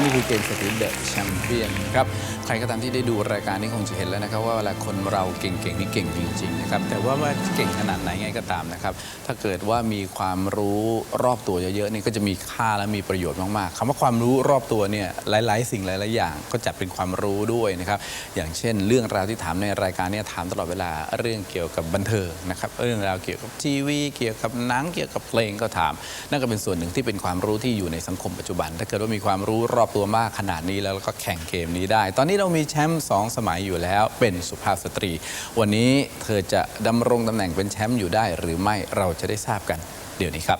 The Champion ครับ ใครก็ตามที่ได้ดูรายการนี้คงจะเห็นแล้วนะครับ ว่าเวลาคนเราเก่งๆ นี่เก่งจริงๆนะครับ แต่ว่าว่าเก่งขนาดไหนไงก็ตามนะครับ ถ้าเกิดว่ามีความรู้รอบตัวเยอะๆนี่ก็จะมีค่าและมีประโยชน์มากๆคำว่าความรู้รอบตัวเนี่ยหลายๆ สิ่งหลายๆอย่าง ก็จัดเป็นความรู้ด้วยนะครับ อย่างเช่น เรื่องราวที่ถามในรายการเนี่ยถามตลอดเวลาเรื่องเกี่ยวกับบันเทิงนะครับเรื่องราวเกี่ยวกับทีวีเกี่ยวกับหนังเกี่ยวกับเพลงก็ถาม นั่นก็เป็นส่วนหนึ่งที่เป็นความรู้ที่อยู่ในสังคมปัจจุบัน ถ้าเกิดว่ามีความรู้รอบตัวมากขนาดนี้แล้วก็แข่งเกมนี้ได้ ตอนนี้เรามีแชมป์สองสมัยอยู่แล้วเป็นสุภาพสตรี วันนี้เธอจะดำรงตำแหน่งเป็นแชมป์อยู่ได้ หรือไม่เราจะได้ทราบกัน เดี๋ยวนี้ครับ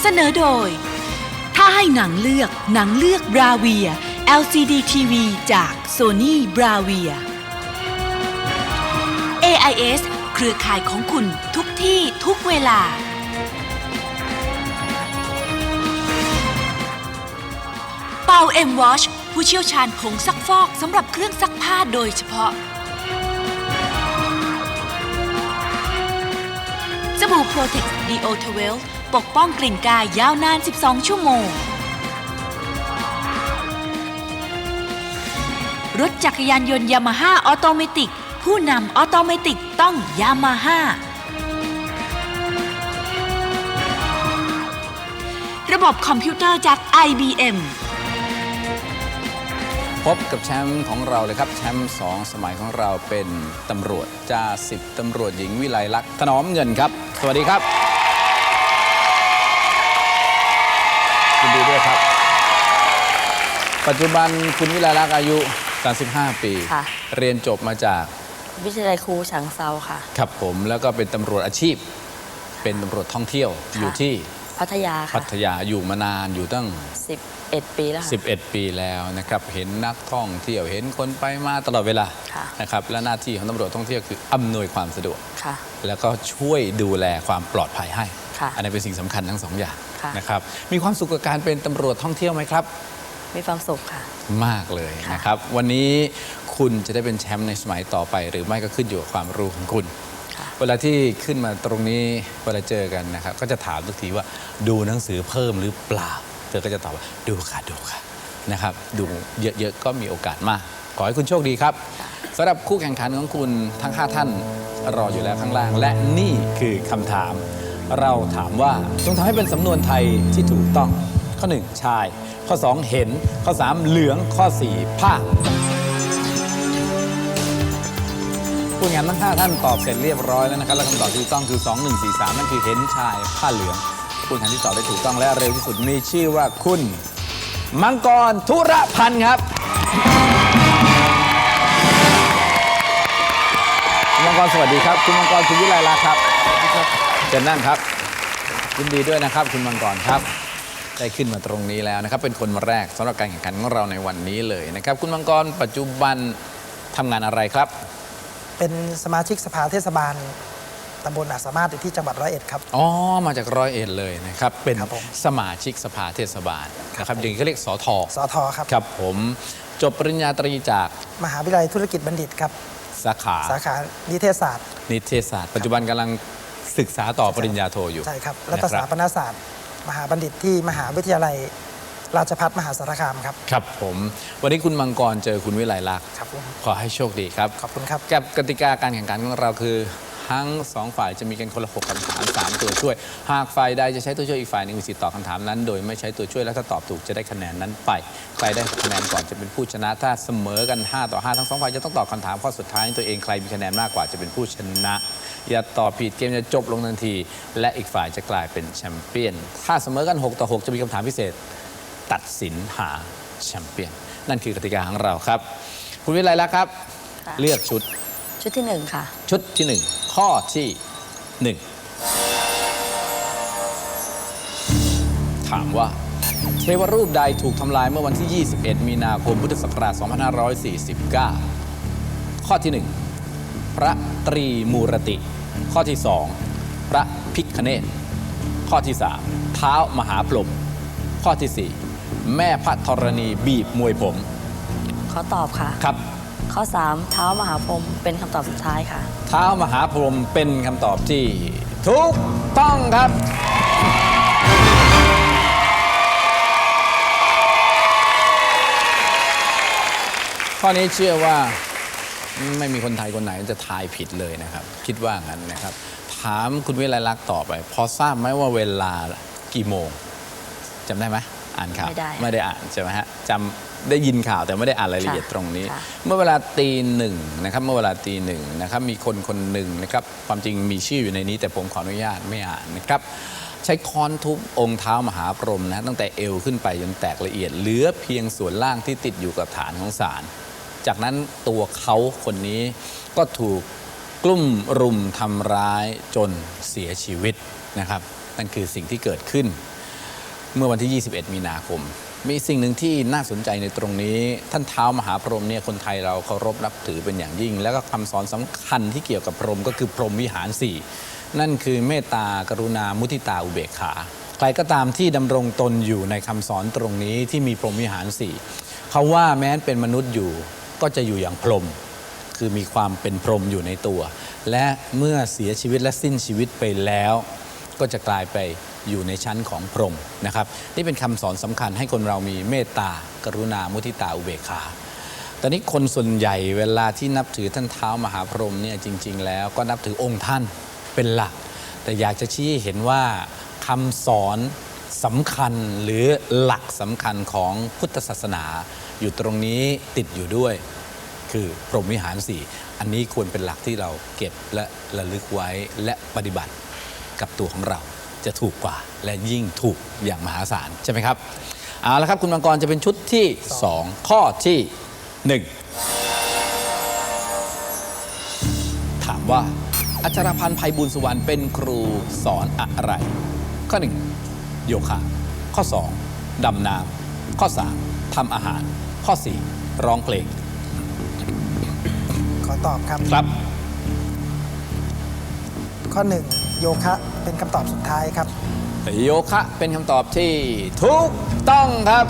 เสนอโดย ถ้าให้หนังเลือกหนังเลือกบราเวีย LCD TV จาก Sony Bravia AIS เครือข่ายของคุณทุกที่ทุกเวลา เป่า M Wash ผู้เชี่ยวชาญผงซักฟอกสำหรับเครื่องซักผ้าโดยเฉพาะ สบู่ Protex Deo 12ปกป้องกลิ่นกายยาวนาน 12 ชั่วโมง รถจักรยานยนต์ยามาฮ่าออโตเมติก ผู้นำออโตเมติกต้องยามาฮ่าระบบคอมพิวเตอร์จาก IBM พบกับแชมป์ของเราเลยครับ แชมป์สองสมัยของเราเป็นตำรวจจ่าสิบตำรวจหญิงวิไลลักษณ์ถนอมเงินครับ สวัสดีครับยินดีด้วยครับ ปัจจุบันคุณวิไลลักษณ์อายุ 35 ปี ค่ะ เรียนจบมาจาก วิทยาลัยครูฉางเซาค่ะ ครับผมแล้วก็เป็นตำรวจอาชีพ เป็นตำรวจท่องเที่ยวค่ะอยู่ที่ พัทยาพัค่ะทยาอยู่มานานอยู่ตั้ง 11 ปีแล้วค่ะ 11 ปีแล้วนะครับ เห็นนักท่องเที่ยวเห็นคนไปมาตลอดเวลาค่ะ นะครับและหน้าที่ของตำรวจท่องเที่ยวคืออำนวยความสะดวก ค่ะ แล้วก็ช่วยดูแลความปลอดภัยให้ ค่ะอันนี้เป็นสิ่งสำคัญทั้งสองอย่างค่ะ นะครับ มีความสุขกับการเป็นตำรวจท่องเที่ยวไหมครับ มีความสุขค่ะ มากเลยค่ะนะครับ วันนี้คุณจะได้เป็นแชมป์ในสมัยต่อไป หรือไม่ก็ขึ้นอยู่กับความรู้ของคุณค่ะ เวลาที่ขึ้นมาตรงนี้เวลาเจอกันนะครับ ก็จะถามทุกทีว่าดูหนังสือเพิ่มหรือเปล่า เธอก็จะตอบว่าดูค่ะดูค่ะนะครับ ดูเยอะๆก็มีโอกาสมาก ขอให้คุณโชคดีครับสำหรับคู่แข่งขันของคุณทั้ง 5 ท่านรออยู่แล้วข้างล่าง และนี่คือคำถาม เราถามว่าจงทำให้เป็นสำนวนไทยที่ถูกต้อง ข้อ 1 ชาย ข้อ 2 เห็นข้อ 3 เหลืองข้อ 4 ผ้า ผู้งานทั้ง5ท่านตอบเสร็จเรียบร้อยแล้วนะครับและคำตอบที่ถูกต้องคือ 2 1 4 3 นั่นคือเห็นชายผ้าเหลืองผู้งานที่ตอบได้ถูกต้องและเร็วที่สุดมีชื่อว่าคุณ มังกรธุระพันธ์ครับคุณมังกรสวัสดีครับ คุณมังกรคุณวิไลลักษณ์ครับเชิญนั่งครับยินดีด้วยนะครับ คุณมังกรครับ ได้ขึ้นมาตรงนี้แล้วนะครับ เป็นคนแรกสำหรับการแข่งขันของเราในวันนี้เลยนะครับ คุณมังกรปัจจุบันทำงานอะไรครับ เป็นสมาชิกสภาเทศบาลตำบลอาจสามารถอยู่ที่จังหวัดร้อยเอ็ดครับ อ๋อ มาจากร้อยเอ็ดเลยนะครับ เป็นครับผมสมาชิกสภาเทศบาลนะครับอย่างนี้เขาเรียกสอทอสอทอครับ ครับผมจบปริญญาตรีจากมหาวิทยาลัยธุรกิจบัณฑิตครับ สาขาสาขานิเทศศาสตร์ นิเทศศาสตร์ ปัจจุบันกำลังศึกษาต่อปริญญาโทอยู่ใช่ครับรัฐศาสตร์นะปนศาสตร์ มหาบัณฑิตที่มหาวิทยาลัย ราชภัฏมหาสารคามครับ ครับผม วันนี้คุณมังกรเจอคุณวิไลลักษณ์ครับผมขอให้โชคดีครับ ขอบคุณครับ กับกติกาการแข่งขันของเราคือทั้งสองฝ่ายจะมีกันคนละหกคำถามสามตัวช่วย หากฝ่ายใดจะใช้ตัวช่วยอีกฝ่ายหนึ่งมีสิทธิ์ตอบคำถามนั้น โดยไม่ใช้ตัวช่วยและถ้าตอบถูกจะได้คะแนนนั้นไป ใครได้คะแนนก่อนจะเป็นผู้ชนะ ถ้าเสมอกัน 5 ต่อ 5 ทั้งสองฝ่ายจะต้องตอบคำถามข้อสุดท้ายตัวเองใครมีคะแนนมากกว่าจะเป็นผู้ชนะ อย่าตอบผิดเกมจะจบลงทันที และอีกฝ่ายจะกลายเป็นแชมเปี้ยน ถ้าเสมอกัน 6 ต่อ 6 จะมีคำถามพิเศษ ตัดสินหาแชมเปี้ยน นั่นคือกติกาของเราครับ คุณวิไลลักษณ์ครับ ค่ะ เลือกชุดชุดที่1ค่ะ ชุดที่1ข้อที่1ถามว่า เทวรูปใดถูกทำลายเมื่อวันที่ 21 มีนาคมพุทธศักราช 2549 ข้อที่1พระตรีมูรติ ข้อที่2พระพิคเนตข้อที่3เท้ามหาพรหมข้อที่4 แม่พระธรณีบีบมวยผม ขอตอบค่ะ ครับ ข้อ 3 เท้ามหาพรหมเป็นคำตอบสุดท้ายค่ะ เท้ามหาพรหมเป็นคำตอบที่ ถูกต้องครับ ข้อนี้เชื่อว่าไม่มีคนไทยคนไหนจะทายผิดเลยนะครับ คิดว่างั้นนะครับ ถามคุณวิไลลักษ์ตอบไป พอทราบไหมว่าเวลากี่โมงจำได้ไหม อ่านข่าวไม่ได้ไม่ได้อ่านใช่ไหมฮะจำได้ยินข่าวแต่ไม่ได้อ่านรายละเอียดค่ะตรงนี้ ค่ะเมื่อเวลาตีหนึ่งนะครับเมื่อเวลาตีหนึ่งนะครับมีคนคนหนึ่งนะครับความจริงมีชื่ออยู่ในนี้ แต่ผมขออนุญาตไม่อ่านนะครับ ใช้ค้อนทุบองค์เท้ามหาพรหมนะตั้งแต่เอวขึ้นไปจนแตกละเอียดเหลือเพียงส่วนล่างที่ติดอยู่กับฐานของศาลจากนั้นตัวเขาคนนี้ก็ถูกกลุ่มรุมทำร้ายจนเสียชีวิตนะครับ นั่นคือสิ่งที่เกิดขึ้น เมื่อวันที่ 21 มีนาคม มีสิ่งหนึ่งที่น่าสนใจในตรงนี้ ท่านเท้ามหาพรหมเนี่ยคนไทยเราเคารพนับถือเป็นอย่างยิ่ง แล้วก็คำสอนสำคัญที่เกี่ยวกับพรหมก็คือพรหมวิหารสี่นั่นคือเมตตากรุณามุทิตาอุเบกขา ใครก็ตามที่ดำรงตนอยู่ในคำสอนตรงนี้ที่มีพรหมวิหารสี่เขาว่าแม้นเป็นมนุษย์อยู่ก็จะอยู่อย่างพรหมคือมีความเป็นพรหมอยู่ในตัว และเมื่อเสียชีวิตและสิ้นชีวิตไปแล้ว ก็จะกลายไป อยู่ในชั้นของพรหมนะครับ นี่เป็นคำสอนสำคัญให้คนเรามีเมตตากรุณามุทิตาอุเบกขาตอนนี้คนส่วนใหญ่เวลาที่นับถือท่านเท้ามหาพรหมเนี่ยจริง ๆ แล้วก็นับถือองค์ท่านเป็นหลัก แต่อยากจะชี้เห็นว่าคำสอนสำคัญหรือหลักสำคัญของพุทธศาสนา อยู่ตรงนี้ติดอยู่ด้วย คือพรหมวิหารสี่อันนี้ควรเป็นหลักที่เราเก็บและระลึกไว้และปฏิบัติกับตัวของเรา จะถูกกว่าและยิ่งถูกอย่างมหาศาลใช่ไหมครับเอาละครับคุณมังกรจะเป็นชุดที่ 2 ข้อที่ 1 ถามว่าอาจารย์พันธ์ภัยบุญสุวรรณเป็นครูสอนอะไร ข้อ 1 โยคะ ข้อ 2 ดำน้ำข้อ 3 ทำอาหาร ข้อ 4 ร้องเพลง ขอตอบครับครับ ข้อหนึ่ง โยคะเป็นคำตอบสุดท้ายครับ โยคะเป็นคำตอบที่ถูกต้องครับ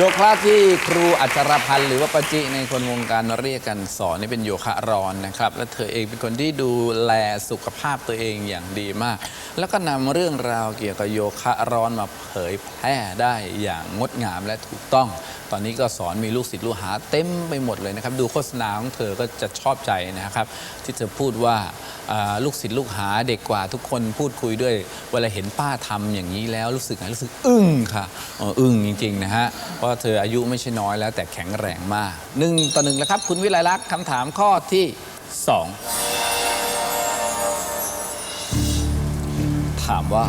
โยคะที่ครูอัจรพันธ์หรือว่าปาจิในคนวงการเรียกกันสอนนี่เป็นโยคะร้อนนะครับ และเธอเองเป็นคนที่ดูแลสุขภาพตัวเองอย่างดีมาก แล้วก็นำเรื่องราวเกี่ยวกับโยคะร้อนมาเผยแพร่ได้อย่างงดงามและถูกต้องตอนนี้ก็สอนมีลูกศิษย์ลูกหาเต็มไปหมดเลยนะครับ ดูโฆษณาของเธอก็จะชอบใจนะครับ ที่เธอพูดว่าลูกศิษย์ลูกหาเด็กกว่าทุกคนพูดคุยด้วย เวลาเห็นป้าทำอย่างนี้แล้วรู้สึกไงรู้สึกอึ้งค่ะอ,อึ้งจริงๆนะฮะเพราะเธออายุไม่ใช่น้อยแล้วแต่แข็งแรงมากหนึ่งต่อหนึ่งแล้วครับ คุณวิไลลักษณ์คำถามข้อที่สองถามว่า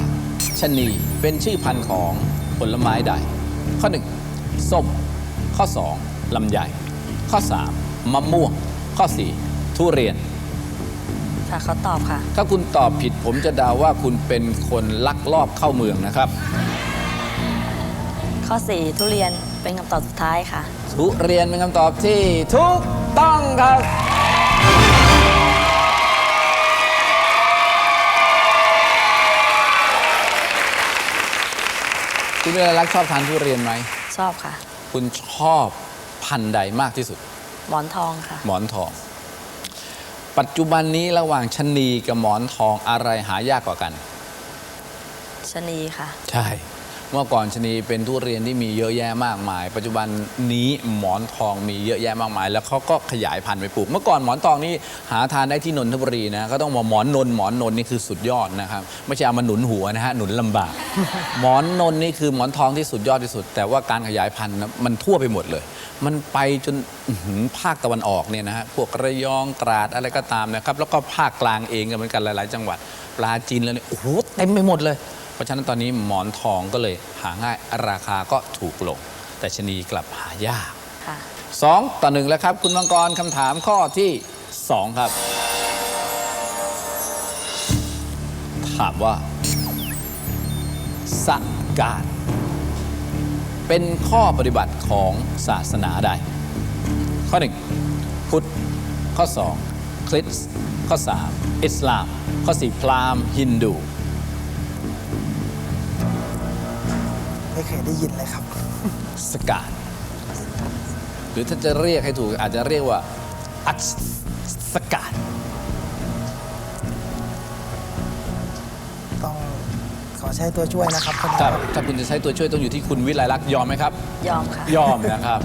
ชนีเป็นชื่อพันธุ์ของผลไม้ใดข้อ 1ส้ม ข้อ 2 ลำไย ข้อ 3 มะม่วง ข้อ 4 ทุเรียน ค่ะเขาตอบค่ะ ถ้าคุณตอบผิดผมจะเดาว่าคุณเป็นคนลักลอบเข้าเมืองนะครับ ข้อ 4 ทุเรียนเป็นคำตอบสุดท้ายค่ะ ทุเรียนเป็นคำตอบที่ถูกต้องครับ คุณวิไลลักษณ์ชอบทานทุเรียนไหม ชอบค่ะ คุณชอบพันธุ์ใดมากที่สุด หมอนทองค่ะ หมอนทอง ปัจจุบันนี้ระหว่างชะนีกับหมอนทองอะไรหายากกว่ากัน ชะนีค่ะ ใช่ เมื่อก่อนชนีเป็นทุเรียนที่มีเยอะแยะมากมาย ปัจจุบันนี้หมอนทองมีเยอะแยะมากมาย แล้วเขาก็ขยายพันธุ์ไปปลูก เมื่อก่อนหมอนทองนี่หาทานได้ที่นนทบุรีนะก็ต้องมาหมอนนนหมอนนนนี่คือสุดยอดนะครับไม่ใช่เอามาหนุนหัวนะฮะหนุนลำบาก หมอนนนนี่คือหมอนทองที่สุดยอดที่สุด แต่ว่าการขยายพันธุ์มันทั่วไปหมดเลย มันไปจนภาคตะวันออกเนี่ยนะฮะพวกระยองตราดอะไรก็ตามนะครับแล้วก็ภาคกลางเองก็เหมือนกันหลาย ๆ จังหวัดปลาจีนแล้วเนี่ยโอ้โหเต็มไปหมดเลย ราะฉะนั้นตอนนี้หมอนทองก็เลยหาง่ายราคาก็ถูกลง แต่ชะนีกลับหายากค่ะ สองต่อหนึ่งแล้วครับ คุณมังกรคำถามข้อที่สองครับ ถามว่าสการ เป็นข้อปฏิบัติของศาสนาใด ข้อหนึ่งพุทธ ข้อสองคริสต์ข้อสามอิสลาม ข้อสี่พราหมณ์ฮินดู ไม่เคยได้ยินเลยครับ สกาดหรือถ้าจะเรียกให้ถูกอาจจะเรียกว่า อัศสกาดต้องขออใช้ตัวช่วยนะครับคนนี้ถ้าถ้าคุณจะใช้ตัวช่วยต้องอยู่ที่คุณวิไลลักษณ์ยอมไหมครับ ยอมค่ะ ยอมนะครับ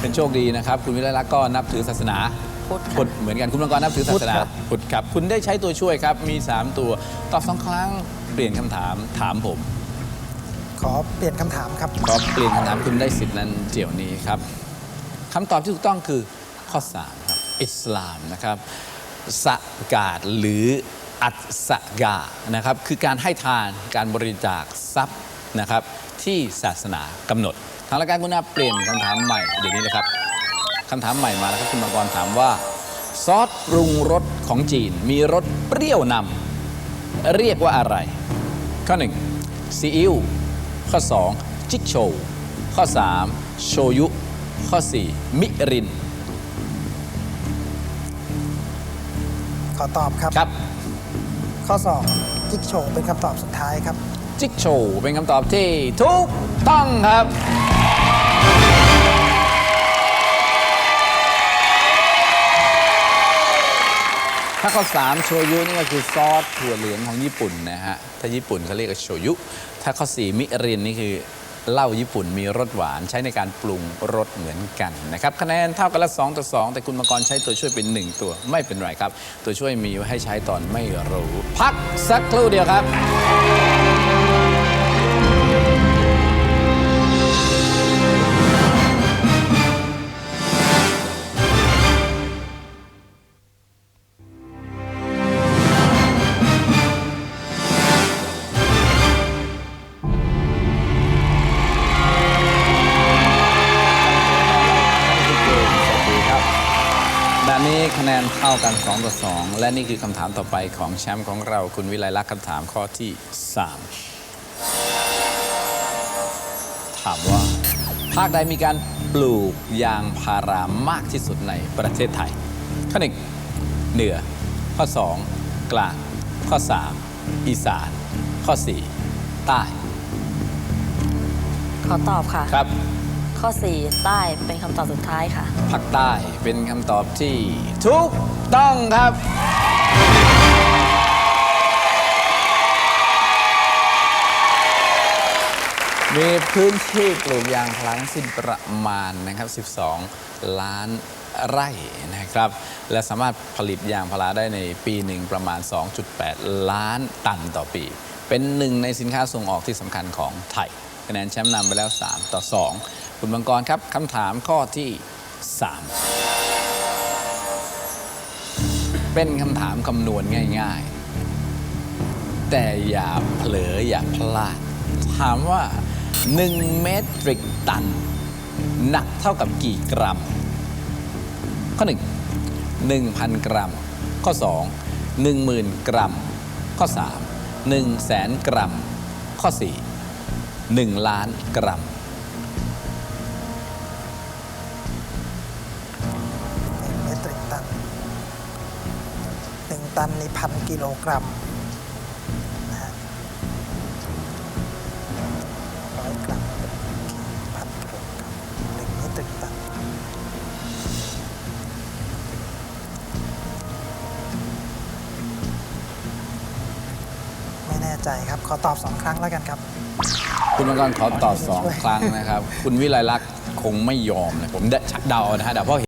เป็นโชคดีนะครับ คุณวิไลลักษณ์ก็นับถือศาสนาพุทธค่ะ พุทธเหมือนกันคุณมังกรนับถือศาสนาพุทธครับพุทธครับคุณได้ใช้ตัวช่วยครับ มี 3 ตัว ตอบสองครั้ง เปลี่ยนคำถามถามผม ขอเปลี่ยนคำถามครับ ขอเปลี่ยนคำถามคุณได้สิทธิ์นั้นเดี๋ยวนี้ครับคำตอบที่ถูกต้องคือข้อ3ครับอิสลามนะครับสกาดหรืออัตสกานะครับคือการให้ทานการบริจาคทรัพย์นะครับ ที่ศาสนากำหนด ทางรายการคุณนาเปลี่ยนคำถามใหม่เดี๋ยวนี้เลยครับคำถามใหม่มาแล้วครับคุณมังกรถามว่า ซอสปรุงรสของจีน มีรสเปรี้ยวนำเรียกว่าอะไร ข้อ 1. ซีอิ๊ว ข้อ 2. จิกโชวข้อ 3. โชยุ ข้อ 4. มิริน ขอตอบครับ ครับ ข้อ 2 จิ๊กโฉวเป็นคำตอบสุดท้ายครับ จิกโชวเป็นคำตอบที่ถูกต้องครับ ข้อ 3 โชยุนี่ก็คือซอสถั่วเหลืองของญี่ปุ่นนะฮะ ถ้าญี่ปุ่นเขาเรียกว่าโชยุ ถ้าข้อ 4 มิรินนี่คือเหล้าญี่ปุ่นมีรสหวานใช้ในการปรุงรสเหมือนกันนะครับคะแนนเท่ากันละ2ต่อ2 แต่คุณมังกรใช้ตัวช่วยเป็น 1 ตัวไม่เป็นไรครับ ตัวช่วยมีไว้ให้ใช้ตอนไม่รู้ พักสักครู่เดียวครับครับ และนี่คือคำถามต่อไปของแชมป์ของเราคุณวิไลลักษณ์คำถามข้อที่ 3 ถามว่า ภาคใดมีการปลูกยางพารามากที่สุดในประเทศไทย ข้อ1เหนือ ข้อ 2 กลาง ข้อ 3 อีสาน ข้อ 4 ใต้ ขอตอบค่ะ ครับ ข้อ 4 ใต้เป็นคำตอบสุดท้ายค่ะ ภาคใต้เป็นคำตอบที่ถูกต้องครับ มีพื้นที่ปลูกยางพาราทั้งสิ้นประมาณนะครับ 12 ล้านไร่นะครับ และสามารถผลิตยางพาราได้ในปีหนึ่งประมาณ 2.8 ล้านตันต่อปี เป็นหนึ่งในสินค้าส่งออกที่สำคัญของไทยคะแนนแชมป์นำไปแล้ว 3 ต่อ 2 คุณบังกรครับคำถามข้อที่ 3 เป็นคำถามคำนวณง่าย ๆ แต่อย่าเผลออย่าพลาด ถามว่า 1 เมตริกตัน หนักเท่ากับกี่กรัม ข้อ 1 1,000 กรัม ข้อ 2 10,000 กรัม ข้อ 3 1แสนกรัม ข้อ 4 1 ล้านกรัม ตันนี่พันกิโลกรัมนะฮะร้อยกรัมพันกิโลกรัมหนึ่งเมตริกตันไม่แน่ใจครับ ขอตอบสองครั้งแล้วกันครับ คุณมังกรขอตอบสองครั้งนะครับ คุณวิไลลักษณ์คงไม่ยอมนะผมเดานะฮะเดาเพราะ